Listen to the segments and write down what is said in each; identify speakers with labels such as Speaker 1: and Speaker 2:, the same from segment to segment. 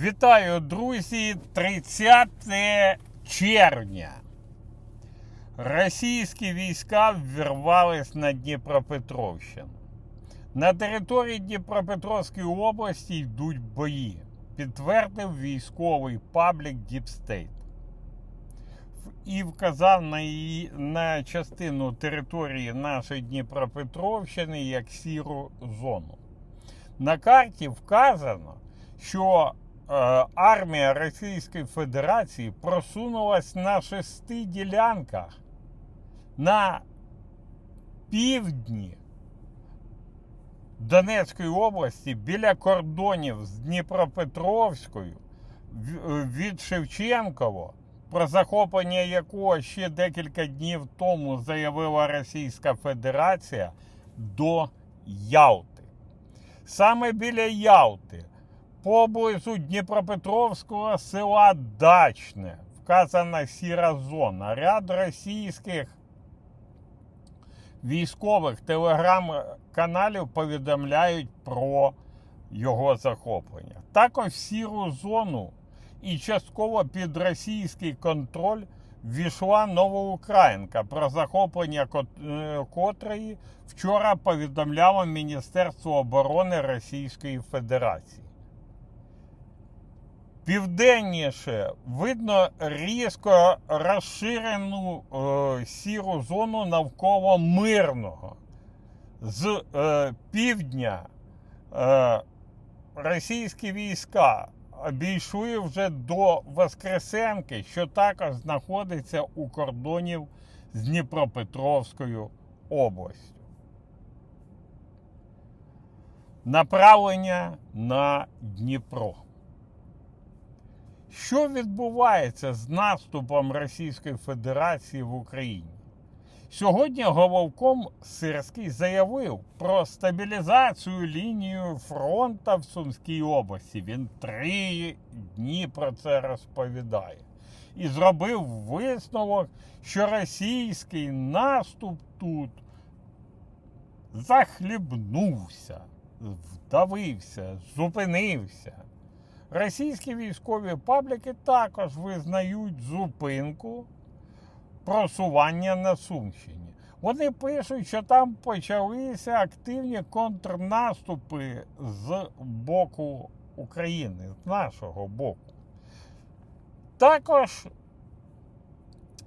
Speaker 1: Вітаю, друзі! 30 червня. Російські війська ввірвались на Дніпропетровщину. На території Дніпропетровської області йдуть бої, підтвердив військовий паблік Діпстейт. І вказав на, її, на частину території нашої Дніпропетровщини як сіру зону. На карті вказано, що армія Російської Федерації просунулась на шести ділянках на півдні Донецької області біля кордонів з Дніпропетровською від Шевченково, про захоплення якого ще декілька днів тому заявила Російська Федерація до Ялти. Саме біля Ялти, поблизу Дніпропетровського села Дачне, вказана сіра зона. Ряд російських військових телеграм-каналів повідомляють про його захоплення. Також сіру зону і частково під російський контроль ввійшла Новоукраїнка, про захоплення е, котрої вчора повідомляло Міністерство оборони Російської Федерації. Південніше видно різко розширену е, сіру зону навколо мирного. З е, півдня е, російські війська обійшли вже до Воскресенки, що також знаходиться у кордонів з Дніпропетровською областю. Направлення на Дніпро. Що відбувається з наступом Російської Федерації в Україні? Сьогодні головком Сирський заявив про стабілізацію лінії фронту в Сумській області. Він три дні про це розповідає. І зробив висновок, що російський наступ тут захлібнувся, вдавився, зупинився. Російські військові пабліки також визнають зупинку просування на Сумщині. Вони пишуть, що там почалися активні контрнаступи з боку України, з нашого боку. Також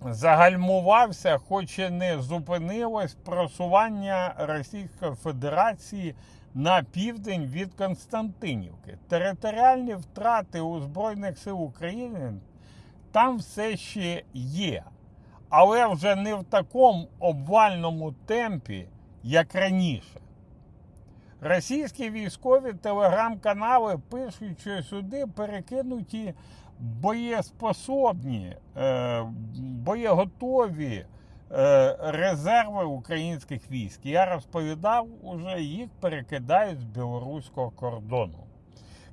Speaker 1: загальмувався, хоч і не зупинилось просування Російської Федерації на південь від Константинівки. Територіальні втрати у Збройних сил України там все ще є, але вже не в такому обвальному темпі, як раніше. Російські військові телеграм-канали пишуть, що сюди перекинуті боєспособні, е, боєготові резерви українських військ. Я розповідав, уже їх перекидають з білоруського кордону.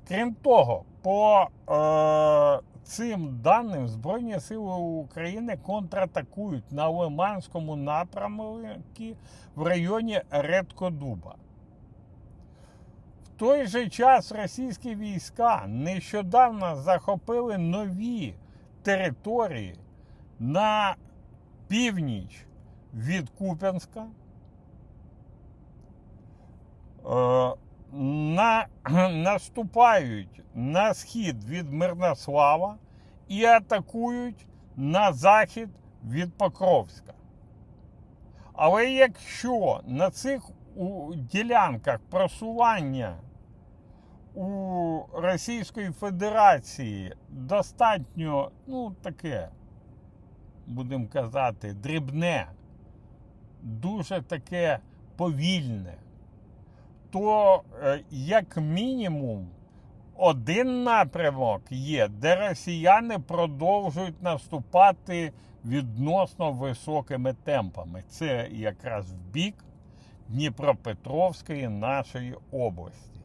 Speaker 1: Крім того, по е, цим даним Збройні сили України контратакують на Лиманському напрямку в районі Редкодуба. В той же час російські війська нещодавно захопили нові території на північ від Куп'янська. Е, на, наступають на схід від Мирнослава і атакують на захід від Покровська. Але якщо на цих у, ділянках просування у Російської Федерації достатньо, ну, таке, будемо казати, дрібне, дуже таке повільне, то е, як мінімум один напрямок є, де росіяни продовжують наступати відносно високими темпами. Це якраз в бік Дніпропетровської нашої області.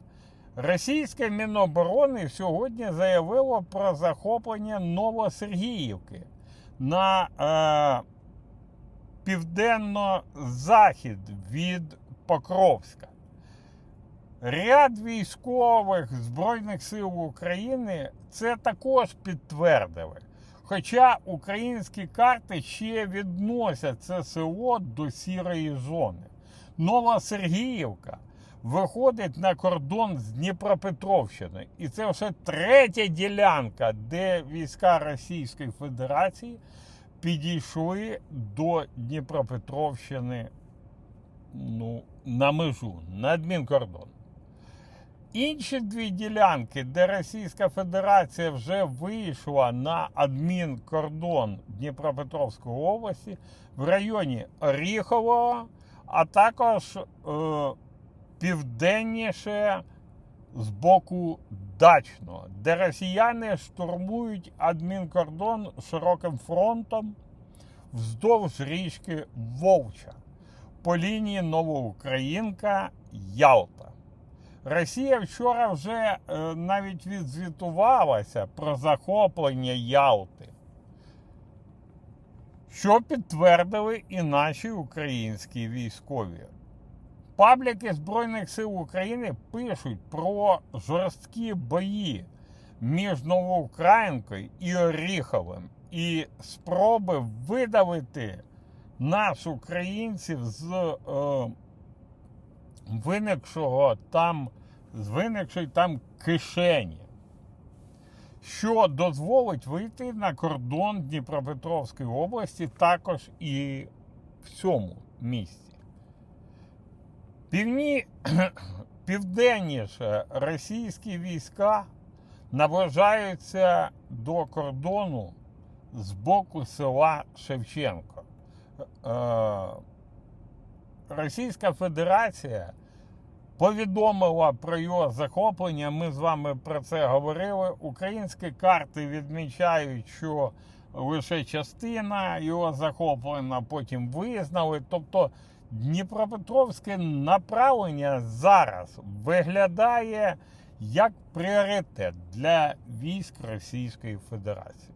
Speaker 1: Російське Міноборони сьогодні заявило про захоплення Новосергіївки на е, південно-захід від Покровська. Ряд військових Збройних сил України це також підтвердили. Хоча українські карти ще відносять це село до сірої зони. Нова Сергіївка виходить на кордон з Дніпропетровщиною. І це вже третя ділянка, де війська Російської Федерації підійшли до Дніпропетровщини ну, на межу, на адмінкордон. Інші дві ділянки, де Російська Федерація вже вийшла на адмінкордон Дніпропетровської області в районі Оріхового, а також е, південніше з боку Дачного, де росіяни штурмують адмінкордон широким фронтом вздовж річки Вовча по лінії Новоукраїнка Ялта. Росія вчора вже е, навіть відзвітувалася про захоплення Ялти, що підтвердили і наші українські військові. Пабліки Збройних сил України пишуть про жорсткі бої між Новоукраїнкою і Оріховим і спроби видавити нас, українців, з е, виникшого там, з виникшої там кишені, що дозволить вийти на кордон Дніпропетровської області також і в цьому місці. Півні... Південніше російські війська наближаються до кордону з боку села Шевченко. Е, Російська Федерація повідомила про його захоплення. Ми з вами про це говорили. Українські карти відмічають, що лише частина його захоплена, потім визнали. Тобто Дніпропетровське направлення зараз виглядає як пріоритет для військ Російської Федерації.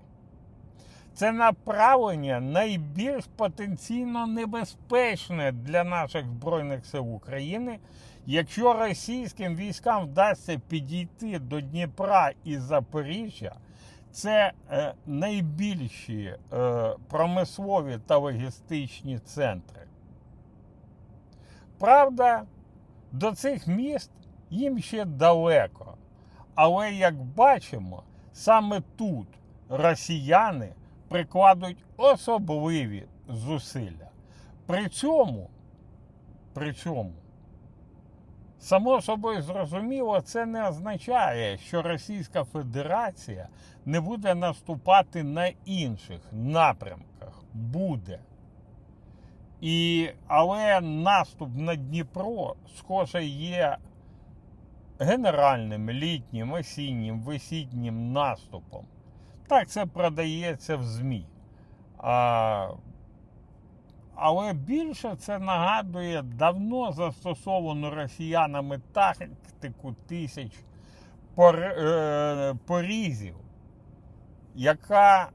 Speaker 1: Це направлення найбільш потенційно небезпечне для наших Збройних сил України. Якщо російським військам вдасться підійти до Дніпра і Запоріжжя, це е, найбільші е, промислові та логістичні центри. Правда, до цих міст їм ще далеко. Але як бачимо, саме тут росіяни прикладуть особливі зусилля. При цьому, при цьому, само собою зрозуміло, це не означає, що Російська Федерація не буде наступати на інших напрямках. Буде. І, Але наступ на Дніпро, схоже, є генеральним, літнім, осіннім, весітнім наступом. Так це продається в ЗМІ. А, Але більше це нагадує давно застосовану росіянами тактику тисяч е, порізів, яка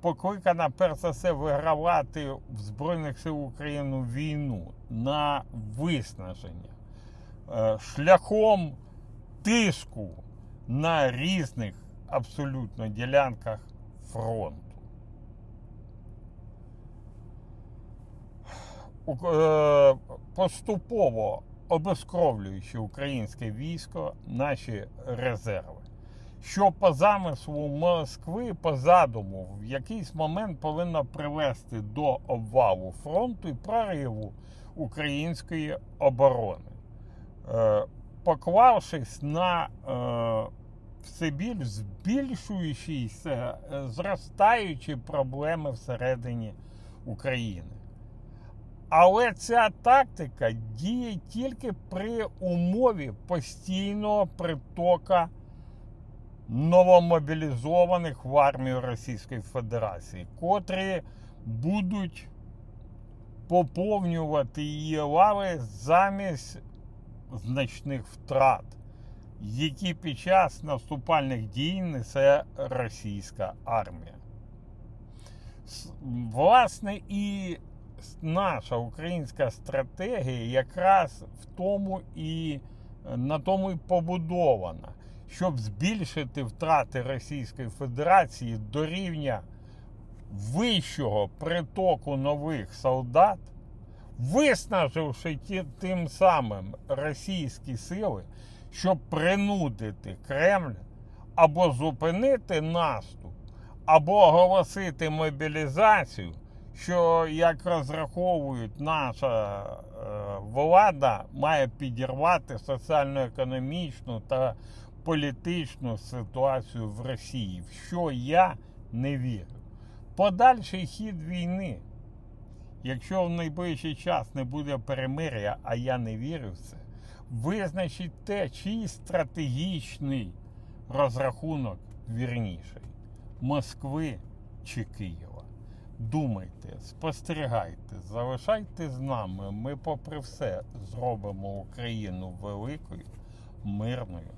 Speaker 1: покликана перш за все вигравати в Збройних сил України війну на виснаження е, шляхом тиску на різних абсолютно ділянках фронту. Е, поступово обескровлюючи українське військо, наші резерви. Що по замислу Москви, по задуму, в якийсь момент повинно привести до обвалу фронту і прориву української оборони, е, поклавшись на е, все більш збільшуючіся, е, зростаючі проблеми всередині України. Але ця тактика діє тільки при умові постійного притока новомобілізованих в армію Російської Федерації, котрі будуть поповнювати її лави замість значних втрат які під час наступальних дій несе російська армія. Власне, і наша українська стратегія якраз в тому і е, на тому і побудована, щоб збільшити втрати Російської Федерації до рівня вищого притоку нових солдат, виснаживши тим самим російські сили, щоб принудити Кремль або зупинити наступ, або оголосити мобілізацію, що, як розраховують наша е, влада, має підірвати соціально-економічну та політичну ситуацію в Росії, в що я не вірю. Подальший хід війни, якщо в найближчий час не буде перемир'я, а я не вірю в це, визначить те, чий стратегічний розрахунок вірніший Москви чи Києва. Думайте, спостерігайте, залишайте з нами. Ми, попри все, зробимо Україну великою, мирною